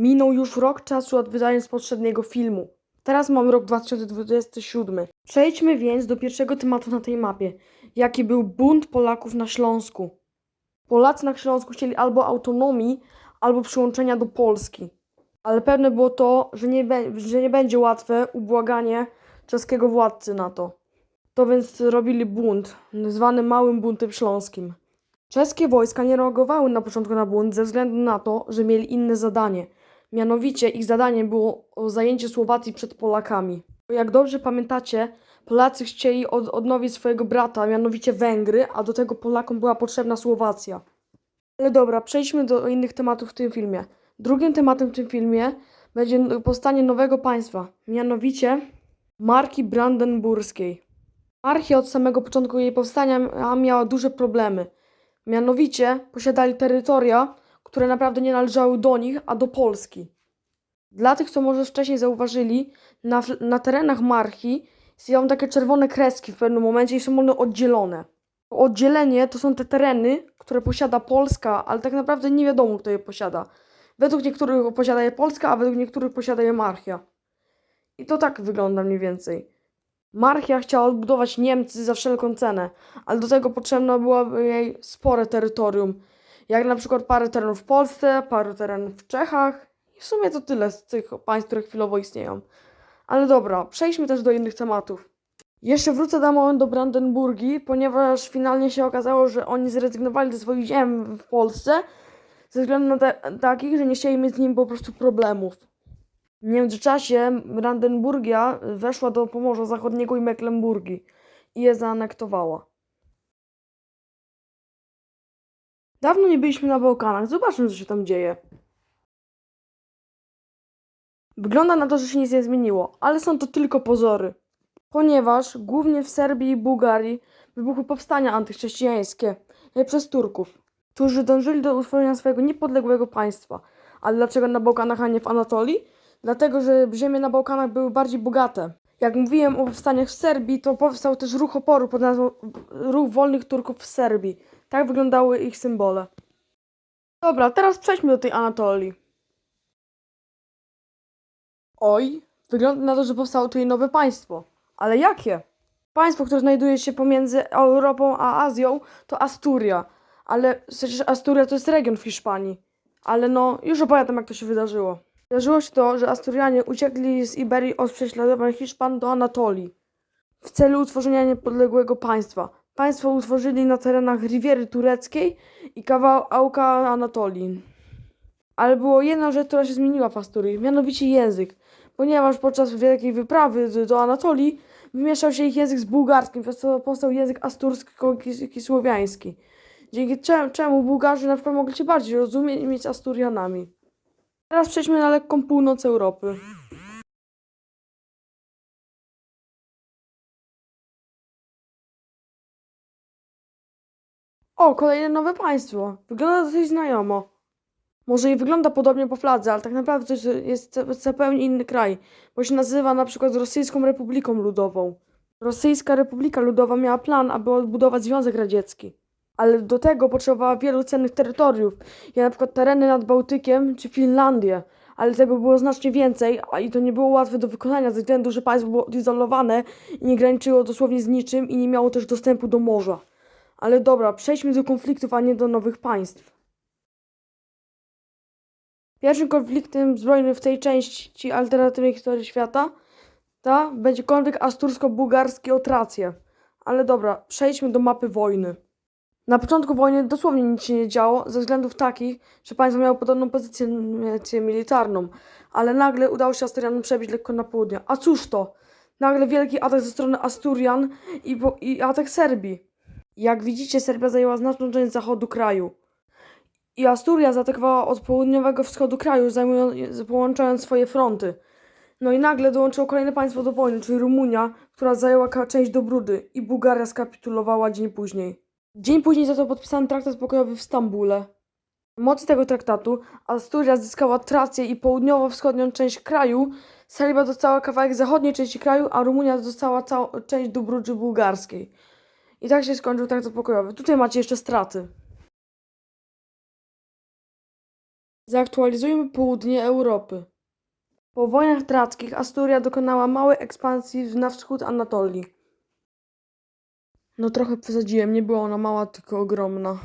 Minął już rok czasu od wydania poprzedniego filmu. Teraz mamy rok 2027. Przejdźmy więc do pierwszego tematu na tej mapie. Jaki był bunt Polaków na Śląsku? Polacy na Śląsku chcieli albo autonomii, albo przyłączenia do Polski. Ale pewne było to, że nie, że nie będzie łatwe ubłaganie czeskiego władcy na to. To więc robili bunt, zwany Małym Buntem Śląskim. Czeskie wojska nie reagowały na początku na bunt ze względu na to, że mieli inne zadanie. Mianowicie ich zadaniem było zajęcie Słowacji przed Polakami. Jak dobrze pamiętacie, Polacy chcieli od, odnowić swojego brata, mianowicie Węgry, a do tego Polakom była potrzebna Słowacja. Ale dobra, przejdźmy do innych tematów w tym filmie. Drugim tematem w tym filmie będzie powstanie nowego państwa, mianowicie marki brandenburskiej. Marchia od samego początku jej powstania mia- miała duże problemy. Mianowicie posiadali terytoria, które naprawdę nie należały do nich, a do Polski. Dla tych, co może wcześniej zauważyli, na, na terenach marchi istnieją takie czerwone kreski w pewnym momencie i są one oddzielone. Oddzielenie to są te tereny, które posiada Polska, ale tak naprawdę nie wiadomo, kto je posiada. Według niektórych posiada je Polska, a według niektórych posiada je Marchia. I to tak wygląda mniej więcej. Marchia chciała odbudować Niemcy za wszelką cenę, ale do tego potrzebne byłoby jej spore terytorium. Jak na przykład parę terenów w Polsce, parę terenów w Czechach. I w sumie to tyle z tych państw, które chwilowo istnieją. Ale dobra, przejdźmy też do innych tematów. Jeszcze wrócę na moment do Brandenburgii, ponieważ finalnie się okazało, że oni zrezygnowali ze swoich ziem w Polsce ze względu na te, takich, że nie chcieli mieć z nim po prostu problemów. W międzyczasie Brandenburgia weszła do Pomorza Zachodniego i Mecklenburgii i je zaanektowała. Dawno nie byliśmy na Bałkanach, zobaczmy co się tam dzieje. Wygląda na to, że się nic nie zmieniło, ale są to tylko pozory. Ponieważ głównie w Serbii i Bułgarii wybuchły powstania antychrześcijańskie przez Turków, którzy dążyli do utworzenia swojego niepodległego państwa. Ale dlaczego na Bałkanach, a nie w Anatolii? Dlatego, że ziemie na Bałkanach były bardziej bogate. Jak mówiłem o powstaniach w Serbii, to powstał też ruch oporu pod nazwą Ruch Wolnych Turków w Serbii. Tak wyglądały ich symbole. Dobra, teraz przejdźmy do tej Anatolii. Oj, wygląda na to, że powstało tutaj nowe państwo. Ale jakie? Państwo, które znajduje się pomiędzy Europą a Azją, to Asturia. Ale przecież Asturia to jest region w Hiszpanii. Ale no, już opowiadam, jak to się wydarzyło. Wydarzyło się to, że Asturianie uciekli z Iberii od prześladowań Hiszpan do Anatolii w celu utworzenia niepodległego państwa. Państwo utworzyli na terenach Riwiery Tureckiej i kawałka Anatolii. Ale było jedna rzecz, która się zmieniła w Asturii, mianowicie język. Ponieważ podczas wielkiej wyprawy do, Anatolii wymieszał się ich język z bułgarskim, przez co powstał język astursko-słowiański. Dzięki cze- czemu Bułgarzy na przykład mogli się bardziej rozumieć Asturianami. Teraz przejdźmy na lekką północ Europy. O, kolejne nowe państwo. Wygląda dosyć znajomo. Może i wygląda podobnie po fladze, ale tak naprawdę to jest zu- zupełnie inny kraj, bo się nazywa na przykład Rosyjską Republiką Ludową. Rosyjska Republika Ludowa miała plan, aby odbudować Związek Radziecki. Ale do tego potrzebowała wielu cennych terytoriów, jak na przykład tereny nad Bałtykiem czy Finlandię. Ale tego było znacznie więcej, a i to nie było łatwe do wykonania ze względu, że państwo było odizolowane i nie graniczyło dosłownie z niczym i nie miało też dostępu do morza. Ale dobra, przejdźmy do konfliktów, a nie do nowych państw. Pierwszym konfliktem zbrojnym w tej części alternatywnej historii świata ta będzie konflikt astursko-bułgarski o Trację. Ale dobra, przejdźmy do mapy wojny. Na początku wojny dosłownie nic się nie działo, ze względów takich, że państwo miało podobną pozycję militarną, ale nagle udało się Asturianom przebić lekko na południe. A cóż to? Nagle wielki atak ze strony Asturian i, i atak Serbii. Jak widzicie, Serbia zajęła znaczną część zachodu kraju. I Asturia zaatakowała od południowego wschodu kraju, zajmując, połączając swoje fronty. No i nagle dołączyło kolejne państwo do wojny, czyli Rumunia, która zajęła część Dobrudy i Bułgaria skapitulowała dzień później. Dzień później został podpisany traktat pokojowy w Stambule. Na mocy tego traktatu Asturia zyskała Trację i południowo-wschodnią część kraju, Serbia dostała kawałek zachodniej części kraju, a Rumunia dostała całą część Dobrudży bułgarskiej. I tak się skończył traktat pokojowy. Tutaj macie jeszcze straty. Zaktualizujmy południe Europy. Po wojnach trackich Asturia dokonała małej ekspansji na wschód Anatolii. No trochę przesadziłem, nie była ona mała, tylko ogromna.